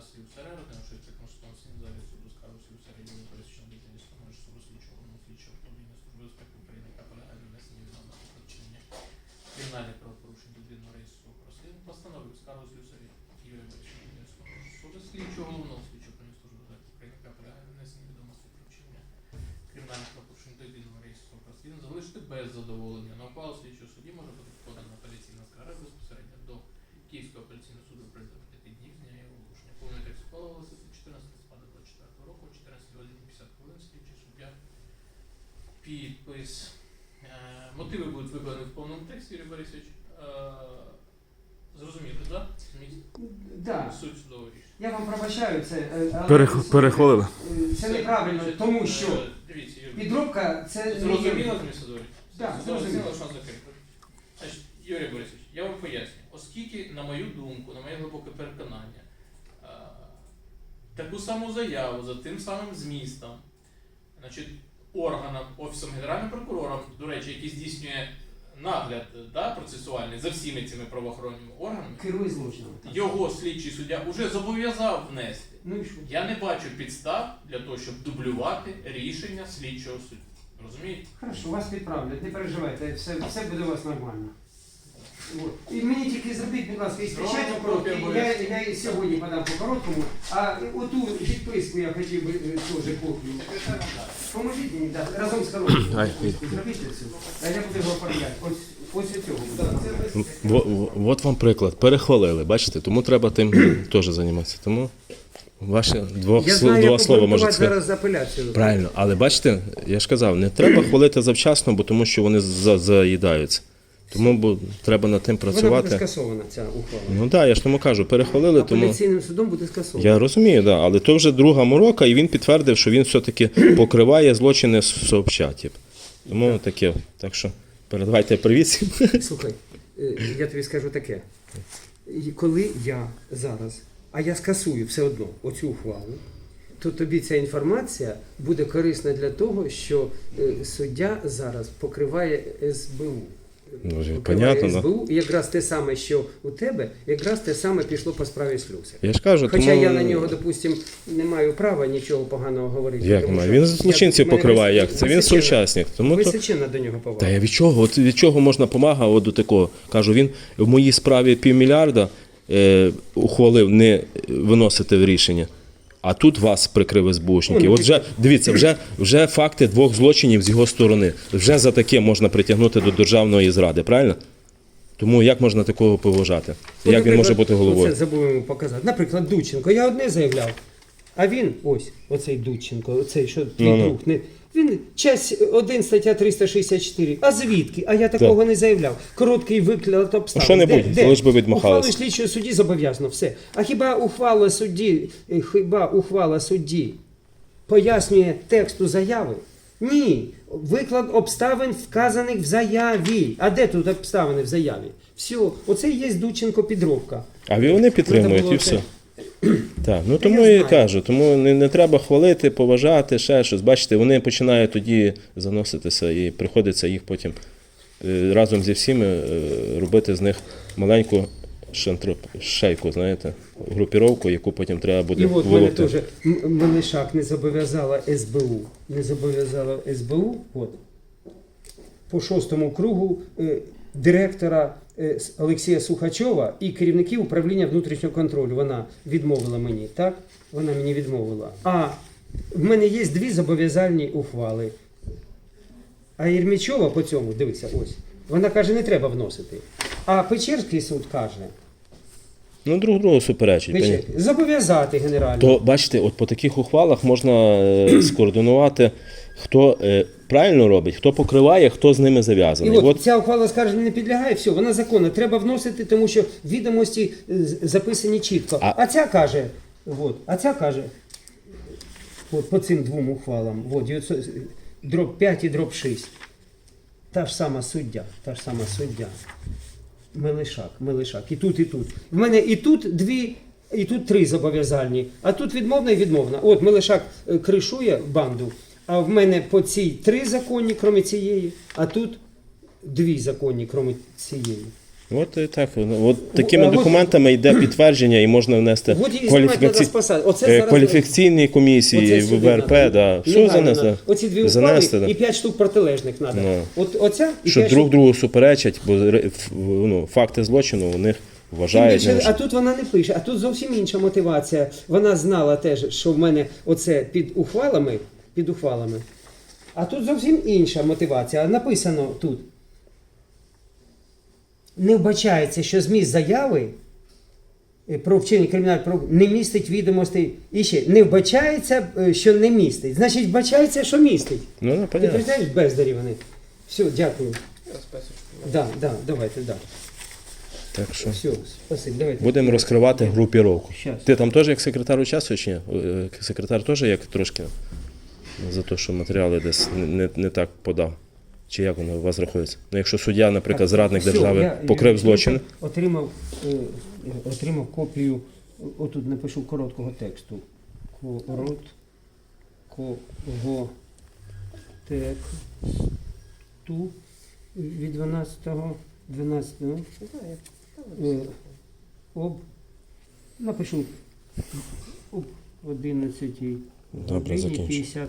керівника слюсаря, розглянувши конституційний залі суду скаргу Юрія Борисовича на діяльність може суду слідчого головного слідчого управління Служби безпеки України, яка полягає в внесенні відомості про вчинення кримінальних правопорушень відповідного реєстру розслідування, постановив скаргу Юрія Борисовича на діяльність суду слідчого головного слідчого управління Служби безпеки України, яка полягає в внесенні відомості про вчинення кримінальних правопорушень до єдиного реєстру розслідування, залишити без задоволення. На ухвалу слідчого судді може бути подана апеляційна скарга безпосередньо до Київського апеляційного суду Підпис. Е, Мотиви будуть викладені в повному тексті, Юрій Борисович. Е, Зрозуміли, так? Да. Суть судового рішення. Я вам пробачаю це. е, Перех- перехвалили. Це неправильно, тому що Дивіться, Юрій. підробка це Зрозуміло, Сидорович? Так, Зрозуміло, що закрито. Юрій Борисович, я вам поясню. Оскільки, на мою думку, на моє глибоке переконання, таку саму заяву за тим самим змістом, значить, органам, Офісом Генерального прокурора, до речі, який здійснює нагляд да, процесуальний за всіми цими правоохоронними органами, керує злочином. його слідчий суддя вже зобов'язав внести. Ну і що? Я не бачу підстав для того, щоб дублювати рішення слідчого судді. Розумієте? Хорошо, вас відправлять, не переживайте, все, все буде у вас нормально. От. І мені тільки зробіть, будь ласка, печатю копію короткий, я, я і сьогодні подам по короткому, а оту підписку я хотів би е, теж копію. Поможіть мені, да, разом з короткою Ай, підписку зробіть цю, а я буду його оформляти. Ось, ось цього. Во- во- От вам приклад. Перехвалили, бачите, тому треба тим теж займатися. Тому ваші двох, Я слов- знаю, два як слова може сказати. зараз апеляцію. Правильно, але бачите, я ж казав, не треба хвалити завчасно, бо тому що вони за- заїдаються. Тому бо треба над тим Вона буде працювати. скасована, ця ухвала. Ну так, я ж тому кажу, перехвалили, тому. Судом буде скасована. Я розумію, да, але то вже друга морока, і він підтвердив, що він все-таки покриває злочини сообща. Тип. Тому таке. Так що передавайте привіт. Слухай, е, я тобі скажу таке. Коли я зараз, а я скасую все одно оцю ухвалу, то тобі ця інформація буде корисна для того, що е, суддя зараз покриває СБУ. Ну, понятно, да. СБУ, і якраз те саме, що у тебе, якраз те саме пішло по справі Слюса. Я ж кажу, Хоча тому... я на нього, допустим, не маю права нічого поганого говорити. Як тому що Він злочинців покриває. Як це? Він сучасник. Тому то... До нього повага. Та я від чого? От від чого можна помага от до такого? Кажу, він в моїй справі півмільярда е, ухвалив не виносити в рішення. А тут вас прикрив СБУшники. Ну, От вже дивіться, вже, вже факти двох злочинів з його сторони. Вже за таке можна притягнути до державної зради, правильно? Тому як можна такого поважати? Як він може бути головою? Це забув показати. Наприклад, Дученко. Я одне заявляв, а він, ось, оцей Дученко, оцей, що твій Ну-ну. друг, не, він часть 1 стаття 364. А звідки? А я такого не заявляв. Короткий виклад обставин. Ну, що-небудь, лиш би відмахались. Ухвали слідчого судді зобов'язано, все. А хіба ухвала судді, е, хіба ухвала судді пояснює тексту заяви? Ні. Виклад обставин вказаних в заяві. А де тут обставини в заяві? Все, оце і є Дудченко підробка. А вони підтримують і все. Так, ну я і кажу, тому не, не треба хвалити, поважати, ще щось. Бачите, вони починають тоді заноситися і приходиться їх потім е, разом зі всіми е, робити з них маленьку шантроп, шейку, знаєте, групіровку, яку потім треба буде І от мене теж М- Мелишак не зобов'язала СБУ. Не зобов'язала СБУ. От, по шостому кругу е, директора е, Олексія Сухачова і керівників управління внутрішнього контролю. Вона відмовила мені, так? Вона мені відмовила. А в мене є дві зобов'язальні ухвали. А Єрмічова по цьому, дивися, ось. Вона каже, не треба вносити. А Печерський суд каже, Ну, друг другу суперечить. Печер- зобов'язати генерально. То бачите, от по таких ухвалах можна е, скоординувати, хто е, правильно робить, хто покриває, хто з ними І зав'язаний. от, От ця ухвала скарження не підлягає, все, вона законна. Треба вносити, тому що відомості е, записані чітко. А- А, ця каже, от, а ця каже, от по цим двом ухвалам, от, 900, дроб 5 і дроб 6. Та ж сама суддя, та ж сама суддя. Мелишак, Мелишак. І тут, і тут. В мене і тут дві, і тут три зобов'язальні, а тут відмовна і відмовна. От Мелишак е, кришує банду, а в мене по цій три законні, крім цієї, а тут дві законні, крім цієї. От і так. ну, От такими а от- документами йде підтвердження і можна внести От кваліфікаці... Оце е, кваліфікаційні комісії Оце в ВРП, да. Що занести? Оці дві Занести, і п'ять штук протилежних треба. Ну. От оця і Що друг штук. другу суперечать, бо ну, факти злочину у них вважають. більше, ну, а тут вона не пише, а тут зовсім інша мотивація. Вона знала теж, що в мене оце під ухвалами, під ухвалами. А тут зовсім інша мотивація. Написано тут. Не вбачається, що зміст заяви е, про вчинення кримінального правопорушення не містить відомостей. І ще не вбачається, е, що не містить. Значить, вбачається, що містить. Ну, ну, Ти представляєш, бездарі вони. Все, дякую. Да, да, давайте, да. Так що Все, спасибо. Давайте. будемо розкривати групіровку. Ти там теж як секретар участвуєш? чи Ні? Е, Секретар теж як трошки за те, що матеріали десь не, не, не так подав. Чи як воно у вас рахується? Ну, якщо суддя, наприклад, зрадник Все, держави я- покрив я злочин, Отримав, е, отримав копію, отут напишу короткого тексту. Короткого тексту від 12-го, 12-го, е, об, напишу об 11 Добре, закінчу. 50